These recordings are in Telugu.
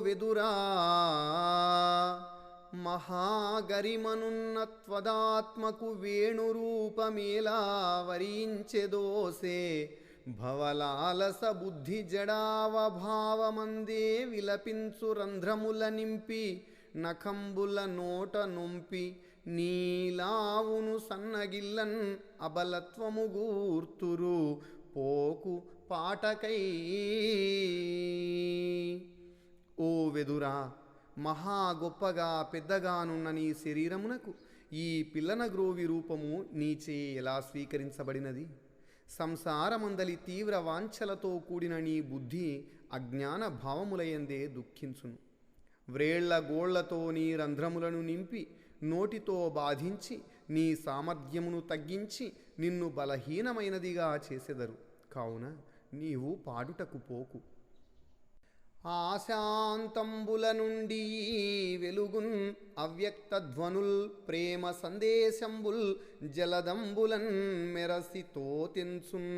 వెదురా. మహాగరిమనున్నత్వదాత్మకు వేణురూపమేలా వరించెదోసే భవలాలస బుద్ధి జడావభావమందే విలపించు రంధ్రముల నింపి నఖంబుల నోట నొంపి నీలావును సన్నగిల్లన్ అబలత్వము గూర్తురు. పోకు పాటకై ఓ వెదురా మహా గొప్పగా పెద్దగానున్న నీ శరీరమునకు ఈ పిల్లన గ్రోవి రూపము నీచే ఎలా స్వీకరించబడినది? సంసారమందలి తీవ్ర వాంఛలతో కూడిన నీ బుద్ధి అజ్ఞాన భావములయందే దుఃఖించును. వ్రేళ్ళ గోళ్ళతో నీ రంధ్రములను నింపి నోటితో బాధించి నీ సామర్థ్యమును తగ్గించి నిన్ను బలహీనమైనదిగా చేసెదరు. కావున నీవు పాడుటకు పోకు. ఆశాంతంబుల నుండి వెలుగున్ అవ్యక్త ధ్వనుల్ ప్రేమ సందేశంబుల్ జలదంబులన్ మెరసి తోతెన్సున్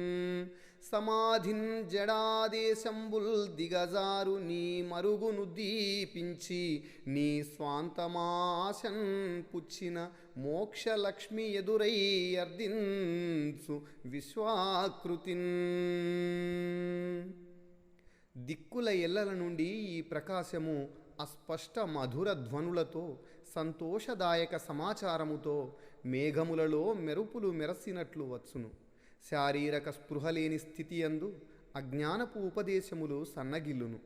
సమాధిన్ జడాదేశంబుల్ దిగజారు నీ మరుగును దీపించి నీ స్వాంతమాశన్ పుచ్చిన మోక్షలక్ష్మి ఎదురై అర్దించు విశ్వాకృతిన్. దిక్కుల ఎల్లల నుండి ఈ ప్రకాశము అస్పష్ట మధుర ధ్వనులతో సంతోషదాయక సమాచారముతో మేఘములలో మెరుపులు మెరసినట్లు వచ్చును. శారీరక స్పృహ లేని స్థితి అందు అజ్ఞానపు ఉపదేశములు సన్నగిల్లును.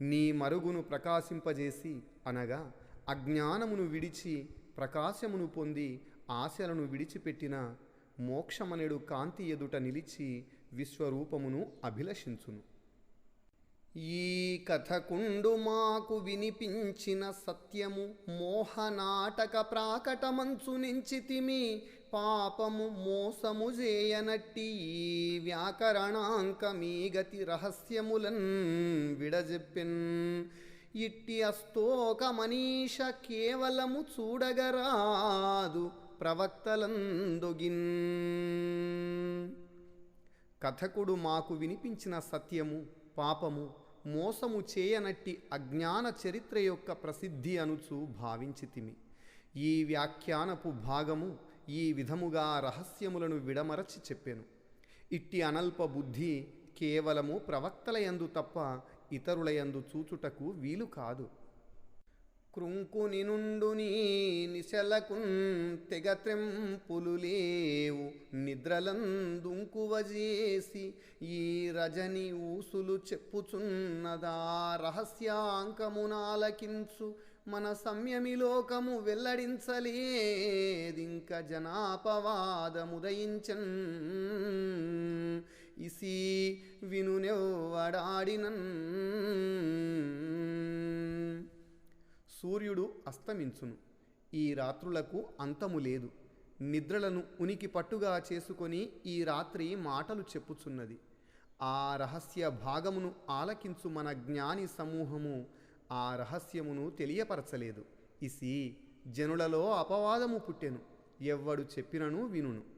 నీ మరుగును ప్రకాశింపజేసి అనగా అజ్ఞానమును విడిచి ప్రకాశమును పొంది ఆశలను విడిచిపెట్టిన మోక్షమనెడు కాంతి ఎదుట నిలిచి విశ్వరూపమును అభిలషించును. ఈ కథకుండు మాకు వినిపించిన సత్యము మోహనాటక ప్రాకటమంచు నించితిమి పాపము మోసము చేయనట్టి ఈ వ్యాకరణాంకమీ గతి రహస్యములన్ విడజెప్పిన్. ఇట్టి అస్తోక మనీష కేవలము చూడగరాదు ప్రవక్తలందొగిన్. కథకుడు మాకు వినిపించిన సత్యము పాపము మోసము చేయనట్టి అజ్ఞాన చరిత్ర యొక్క ప్రసిద్ధి అనుచు భావించితిమి ఈ వ్యాఖ్యానపు భాగము ఈ విధముగా రహస్యములను విడమరచి చెప్పాను. ఇట్టి అనల్ప బుద్ధి కేవలము ప్రవక్తలయందు తప్ప ఇతరులయందు చూచుటకు వీలు కాదు. కృంకుని నుండు నీ నిశలకున్ తెగత్రెంపులు లేవు. నిద్రలందుంకువజేసి ఈ రజని ఊసులు చెప్పుచున్నదా రహస్యాంకమునాలకించు. మన సంయమిలోకము వెల్లడించలేదింక జనాపవాదముదయించన్. ఇసి వినునెవ్వడాడినన్. సూర్యుడు అస్తమించును. ఈ రాత్రులకు అంతము లేదు. నిద్రలను ఉనికి పట్టుగా చేసుకొని ఈ రాత్రి మాటలు చెప్పుచున్నది. ఆ రహస్య భాగమును ఆలకించు మన జ్ఞాని సమూహము ఆ రహస్యమును తెలియపరచలేదు. ఇసి జనులలో అపవాదము పుట్టెను. ఎవ్వడు చెప్పినను వినును.